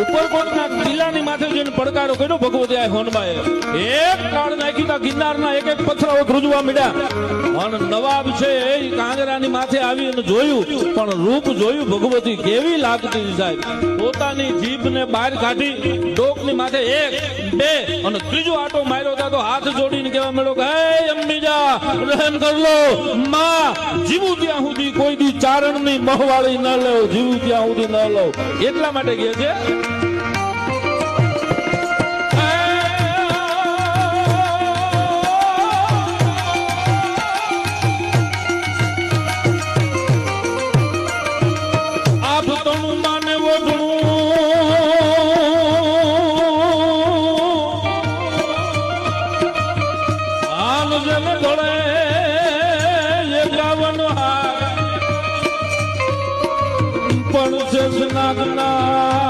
ઉપરકોટના કિલ્લાની માથે જઈને પડકારો કર્યો. ભગવતી આ એક કાળ નાખી ગિરનારના એક એક પથરાઓ ધ્રુજવા મીડ્યા. અને નવાબ છે એ કાંગરાની માથે આવી અને જોયું. પણ રૂપ જોયું ભગવતી કેવી લાગતી સાહેબ. પોતાની જીભને બહાર કાઢી ડોકની માથે એક, બે અને ત્રીજો આટો માર્યો હતા તો હાથ જોડીને કહેવા મળ્યો કે અંબીજા રહેમ કરમાં, જીવું ચારણની મહવાળી ન લો, જીવું ત્યાં સુધી ન લો. એટલા માટે કહે છે જન ગળે એકાવન હાર પણ છે જ્ઞાનના